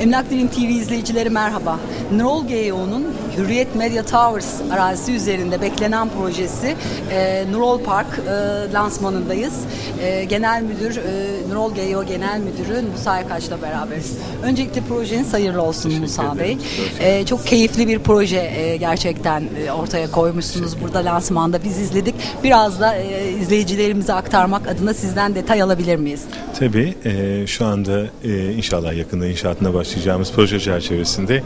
Emlak Dilim TV izleyicileri merhaba. Nurol GEO'nun Hürriyet Media Towers arazisi üzerinde beklenen projesi e, Nurol Park e, lansmanındayız. E, Genel Müdür, e, Nurol GEO Genel Müdürü Musa Aykaç'la beraberiz. Öncelikle projeniz hayırlı olsun Musa Bey. E, çok keyifli bir proje e, gerçekten e, ortaya koymuşsunuz burada lansmanda biz izledik. Biraz da e, izleyicilerimize aktarmak adına sizden detay alabilir miyiz? Tabii e, şu anda e, inşallah yakında inşaatına başlayacağımız proje çerçevesinde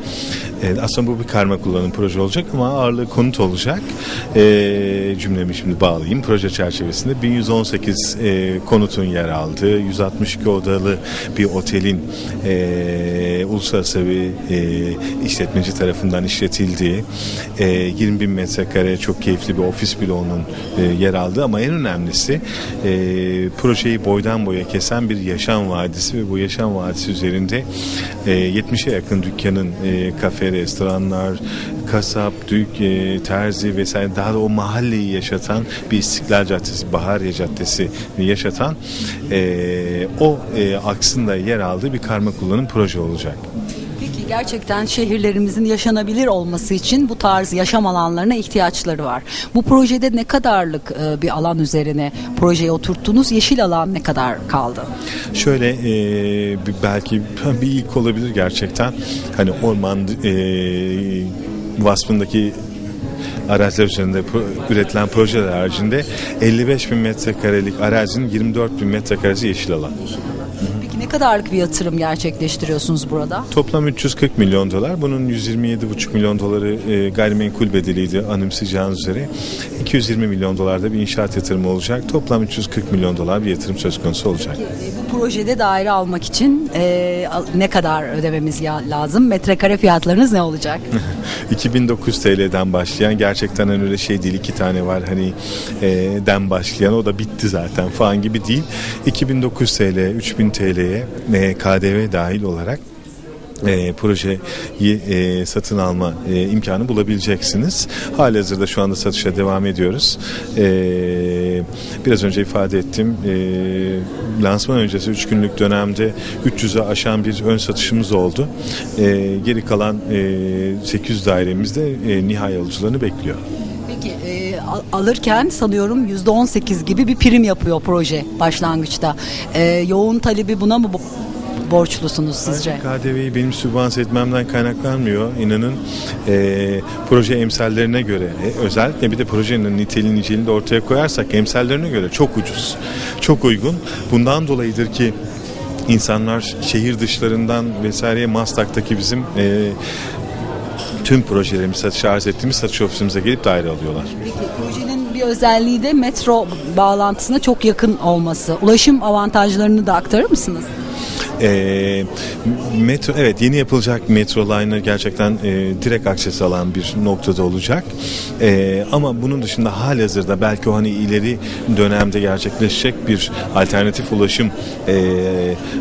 e, aslında bu bir karma kullanım proje olacak ama ağırlığı konut olacak. E, cümlemi şimdi bağlayayım. Proje çerçevesinde 1118 e, konutun yer aldığı 162 odalı bir otelin e, uluslararası bir e, işletmeci tarafından işletildiği e, 20 bin metrekare çok keyifli bir ofis bloğunun e, yer aldığı ama en önemlisi e, projeyi boydan boya kesen bir yaşam vadisi ve bu yaşam vadisi üzerinde e, 70'e yakın dükkanın e, kafe, restoranlar, kasap, dük, e, terzi vesaire daha da o mahalleyi yaşatan bir İstiklal Caddesi, Bahariye Caddesi yaşatan e, o e, aksında yer aldığı bir karma kullanım proje olacak. Gerçekten şehirlerimizin yaşanabilir olması için bu tarz yaşam alanlarına ihtiyaçları var. Bu projede ne kadarlık e, bir alan üzerine projeyi oturttunuz? Yeşil alan ne kadar kaldı? Şöyle e, belki bir ilk olabilir gerçekten. Hani orman e, vasfındaki araziler üzerinde üretilen projeler haricinde 55 bin metrekarelik arazinin 24 bin metrekaresi yeşil alan. Peki ne kadarlık bir yatırım gerçekleştiriyorsunuz burada? Toplam 340 milyon dolar. Bunun 127,5 milyon doları e, gayrimenkul bedeliydi anımsayacağınız üzere. 220 milyon dolarda bir inşaat yatırımı olacak. Toplam 340 milyon dolar bir yatırım söz konusu olacak. E, Bu projede daire almak için e, ne kadar ödememiz lazım? Metrekare fiyatlarınız ne olacak? 2009 TL'den başlayan gerçekten hani öyle şey değil iki tane var hani e, den başlayan o da bitti zaten falan gibi değil. 2009 TL 3000 TL'ye e, KDV dahil olarak e, projeyi e, satın alma e, imkanı bulabileceksiniz. Halihazırda şu anda satışa devam ediyoruz. E, biraz önce ifade ettim. E, lansman öncesi 3 günlük dönemde 300'e aşan bir ön satışımız oldu. E, geri kalan e, 800 dairemiz de e, nihai alıcılarını bekliyor. Peki e, al- alırken sanıyorum %18 gibi bir prim yapıyor proje başlangıçta. E, yoğun talebi buna mı borçlusunuz sizce? KDV'yi benim sübvanse etmemden kaynaklanmıyor. İnanın e, proje emsallerine göre e, özellikle bir de projenin niteliğini niceliğini de ortaya koyarsak emsallerine göre çok ucuz. Çok uygun. Bundan dolayıdır ki insanlar şehir dışlarından vesaireye Maslak'taki bizim e, tüm projelerimizi satışa arz ettiğimiz satış ofisimize gelip daire alıyorlar. Peki projenin bir özelliği de metro bağlantısına çok yakın olması. Ulaşım avantajlarını da aktarır mısınız? E, metro evet yeni yapılacak metro liner gerçekten e, direkt akses alan bir noktada olacak. E, ama bunun dışında halihazırda belki o hani ileri dönemde gerçekleşecek bir alternatif ulaşım e,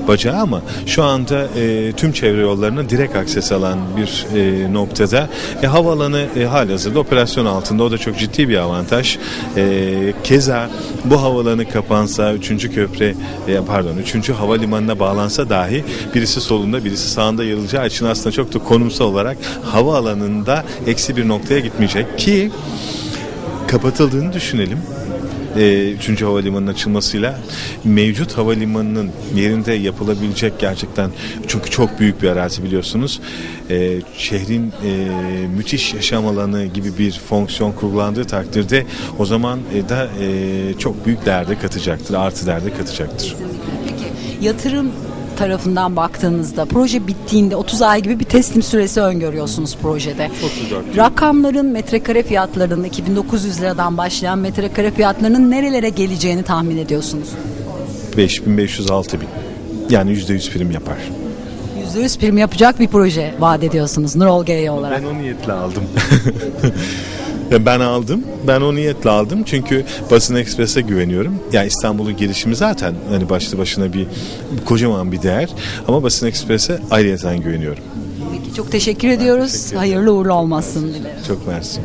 bacağı ama şu anda e, tüm çevre yollarına direkt akses alan bir e, noktada e, havaalanı e, halihazırda operasyon altında o da çok ciddi bir avantaj. E, keza bu havaalanı kapansa 3. köprü e, pardon 3. havalimanına bağlansa dahi birisi solunda birisi sağında yer alacağı için aslında çok da konumsal olarak havaalanında eksi bir noktaya gitmeyecek ki kapatıldığını düşünelim. E, Üçüncü havalimanının açılmasıyla mevcut havalimanının yerinde yapılabilecek gerçekten çünkü çok büyük bir arazi biliyorsunuz. E, şehrin e, müthiş yaşam alanı gibi bir fonksiyon kurgulandığı takdirde o zaman e, da e, çok büyük değerde katacaktır, artı değerde katacaktır. Peki yatırım tarafından baktığınızda proje bittiğinde 30 ay gibi bir teslim süresi öngörüyorsunuz projede. 34. Rakamların metrekare fiyatlarının 2900 liradan başlayan metrekare fiyatlarının nerelere geleceğini tahmin ediyorsunuz. 5500 6000 yani %100 prim yapar. %100 prim yapacak bir proje vaat ediyorsunuz Nurol GE olarak. Ben o niyetle aldım. Ya ben aldım. Ben o niyetle aldım. Çünkü Basın Ekspres'e güveniyorum. Yani İstanbul'un gelişimi zaten hani başlı başına bir kocaman bir değer. Ama Basın Ekspres'e ayrıyeten güveniyorum. Peki çok teşekkür ediyoruz. Hayırlı uğurlu olmasın dilerim. Çok mersi.